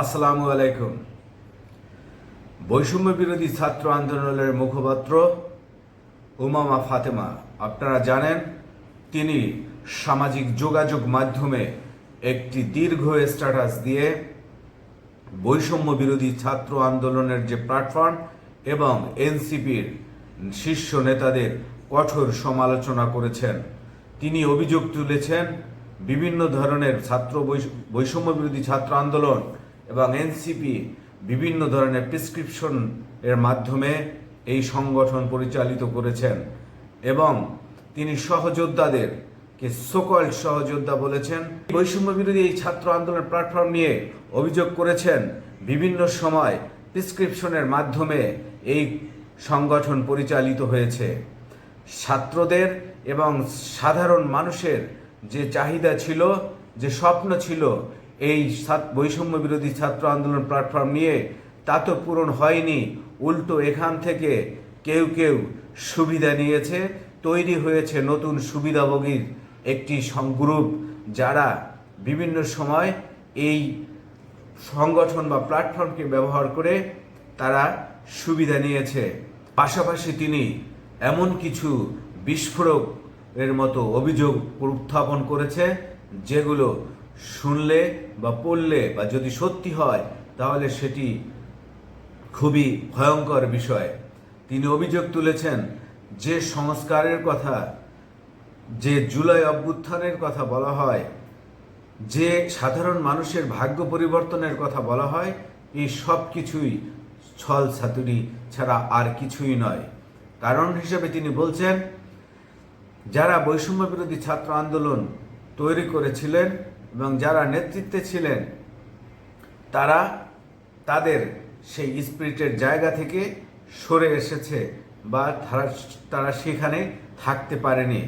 আসসালামু আলাইকুম। বৈষম্য বিরোধী ছাত্র আন্দোলনের মুখপাত্র উমামা ফাতেমা, আপনারা জানেন তিনি সামাজিক যোগাযোগ মাধ্যমে একটি দীর্ঘ স্ট্যাটাস দিয়ে বৈষম্য বিরোধী ছাত্র আন্দোলনের যে প্ল্যাটফর্ম এবং এনসিপির শীর্ষ নেতাদের কঠোর সমালোচনা করেছেন। তিনি অভিযোগ তুলেছেন, বিভিন্ন ধরনের ছাত্র বৈষম্য বিরোধী ছাত্র আন্দোলন এবং এনসিপি বিভিন্ন ধরনের প্রেসক্রিপশন এর মাধ্যমে এই সংগঠন পরিচালিত করেছেন এবং তিনি সহযোদ্ধাদের কে সকল সহযোদ্ধা বলেছেন। বৈষম্য বিরোধী এই ছাত্র আন্দোলনের প্ল্যাটফর্ম নিয়ে অভিযোগ করেছেন, বিভিন্ন সময় প্রেসক্রিপশনের মাধ্যমে এই সংগঠন পরিচালিত হয়েছে। ছাত্রদের এবং সাধারণ মানুষের যে চাহিদা ছিল, যে স্বপ্ন ছিল এই বৈষম্য বিরোধী ছাত্র আন্দোলন প্ল্যাটফর্ম নিয়ে তা তো পূরণ হয়নি। উল্টো এখান থেকে কেউ কেউ সুবিধা নিয়েছে, তৈরি হয়েছে নতুন সুবিধাভোগীর একটি সং- গ্রুপ যারা বিভিন্ন সময় এই সংগঠন বা প্ল্যাটফর্মকে ব্যবহার করে তারা সুবিধা নিয়েছে। পাশাপাশি তিনি এমন কিছু বিস্ফোরক এর মতো অভিযোগ উত্থাপন করেছে, যেগুলো শুনলে বা পড়লে বা যদি সত্যি হয়, তাহলে সেটি খুবই ভয়ঙ্কর বিষয়। তিনি অভিযোগ তুলেছেন, যে সংস্কারের কথা, যে জুলাই অভ্যুত্থানের কথা বলা হয়, যে সাধারণ মানুষের ভাগ্য পরিবর্তনের কথা বলা হয়, এই সব কিছুই ছল ছাতুরি ছাড়া আর কিছুই নয়। কারণ হিসেবে তিনি বলছেন, যারা বৈষম্য বিরোধী ছাত্র আন্দোলন তৈরি করেছিলেন এবং যারা নেতৃত্বে ছিলেন, তারা তাদের সেই স্পিরিটের জায়গা থেকে সরে এসেছে বা তারা সেখানে থাকতে পারেনি।